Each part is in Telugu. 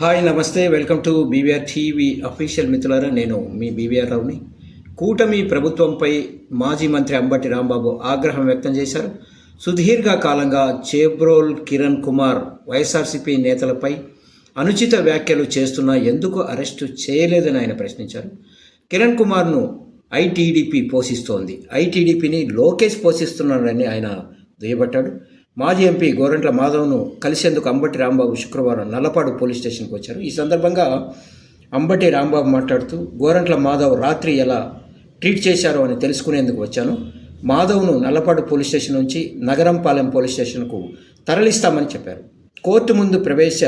హాయ్ నమస్తే. Welcome to BVR TV official మిత్రులారా నేను మీ బీవీఆర్ రావుని కూటమి ప్రభుత్వంపై మాజీ మంత్రి అంబటి రాంబాబు ఆగ్రహం వ్యక్తం చేశారు. సుదీర్ఘ కాలంగా చేబ్రోల్ కిరణ్ కుమార్ వైఎస్ఆర్సీపీ నేతలపై అనుచిత వ్యాఖ్యలు చేస్తున్నా ఎందుకు అరెస్టు చేయలేదని ఆయన ప్రశ్నించారు. కిరణ్ కుమార్ను ఐటీడీపీ పోషిస్తోంది. ఐటీడీపీని లోకేష్ పోషిస్తున్నాడని ఆయన దుయ్యబట్టాడు. మాజీ ఎంపీ గోరంట్ల మాధవ్ను కలిసేందుకు అంబటి రాంబాబు శుక్రవారం నల్లపాడు పోలీస్ స్టేషన్కి వచ్చారు. ఈ సందర్భంగా అంబటి రాంబాబు మాట్లాడుతూ గోరంట్ల మాధవ్ రాత్రి ఎలా ట్రీట్ చేశారో అని తెలుసుకునేందుకు వచ్చాను. మాధవ్ను నల్లపాడు పోలీస్ స్టేషన్ నుంచి నగరంపాలెం పోలీస్ స్టేషన్కు తరలిస్తామని చెప్పారు. కోర్టు ముందు ప్రవేశ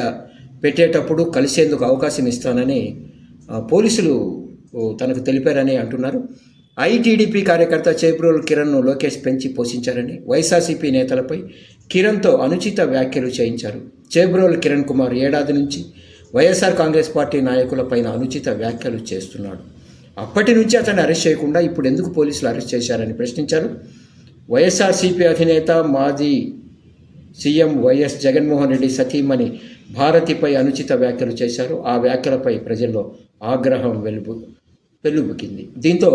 పెట్టేటప్పుడు కలిసేందుకు అవకాశం ఇస్తానని పోలీసులు తనకు తెలిపారని అంటున్నారు. ఐటీడీపీ కార్యకర్త చేబ్రోల్ కిరణ్ను లోకేష్ పెంచి పోషించారని వైఎస్ఆర్సీపీ నేతలపై కిరణ్తో అనుచిత వ్యాఖ్యలు చేయించారు. చేబ్రోల్ కిరణ్ కుమార్ ఏడాది నుంచి వైఎస్ఆర్ కాంగ్రెస్ పార్టీ నాయకులపైన అనుచిత వ్యాఖ్యలు చేస్తున్నాడు. అప్పటి నుంచి అతన్ని అరెస్ట్ చేయకుండా ఇప్పుడు ఎందుకు పోలీసులు అరెస్ట్ చేశారని ప్రశ్నించారు. వైఎస్ఆర్సీపీ అధినేత మాజీ సీఎం వైఎస్ జగన్మోహన్ రెడ్డి సతీమణి భారతిపై అనుచిత వ్యాఖ్యలు చేశారు. ఆ వ్యాఖ్యలపై ప్రజల్లో ఆగ్రహం వెలుబు వెలుబుకింది దీంతో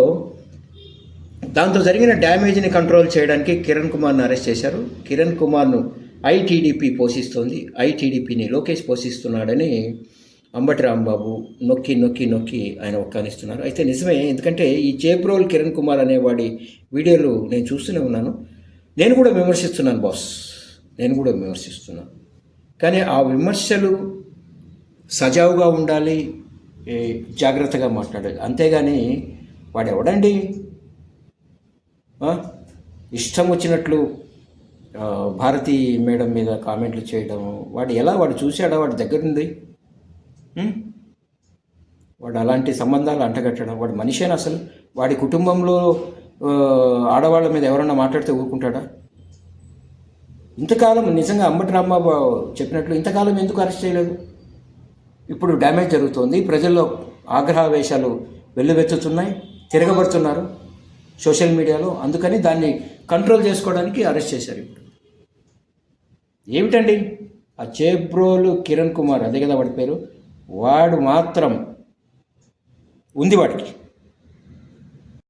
దాంతో జరిగిన డ్యామేజ్ని కంట్రోల్ చేయడానికి కిరణ్ కుమార్ను అరెస్ట్ చేశారు. కిరణ్ కుమార్ను ఐటీడీపీ పోషిస్తోంది. ఐటీడీపీని లోకేష్ పోషిస్తున్నాడని అంబటి రాంబాబు నొక్కి నొక్కి నొక్కి ఆయన ఒక్కానిస్తున్నారు అయితే నిజమే ఎందుకంటే ఈ చేబ్రోల్ కిరణ్ కుమార్ అనేవాడి వీడియోలు నేను చూస్తూనే ఉన్నాను. నేను కూడా విమర్శిస్తున్నాను బాస్. నేను కూడా విమర్శిస్తున్నాను. కానీ ఆ విమర్శలు సజావుగా ఉండాలి జాగ్రత్తగా మాట్లాడాలి. అంతేగాని వాడు ఎవడండి ఇష్టం వచ్చినట్లు భారతి మేడం మీద కామెంట్లు చేయడం వాడు ఎలా వాడు చూశాడా వాడి దగ్గరుంది? ఉం? వాడు అలాంటి సంబంధాలు అంటగట్టడం వాడు మనిషేనా అసలు? వాడి కుటుంబంలో ఆడవాళ్ళ మీద ఎవరన్నా మాట్లాడితే ఊరుకుంటాడా? ఇంతకాలం నిజంగా అంబటి రాంబాబు చెప్పినట్లు ఇంతకాలం ఎందుకు అరెస్ట్ చేయలేదు? ఇప్పుడు డ్యామేజ్ జరుగుతోంది ప్రజల్లో ఆగ్రహావేశాలు వెల్లువెత్తుతున్నాయి తిరగబడుతున్నారు. సోషల్ మీడియాలో అందుకని దాన్ని కంట్రోల్ చేసుకోవడానికి అరెస్ట్ చేశారు ఇప్పుడు. ఏమిటండి? ఆ చేబ్రోలు కిరణ్ కుమార్ అదే కదా వాడి పేరు? వాడు మాత్రం ఉంది వాడికి.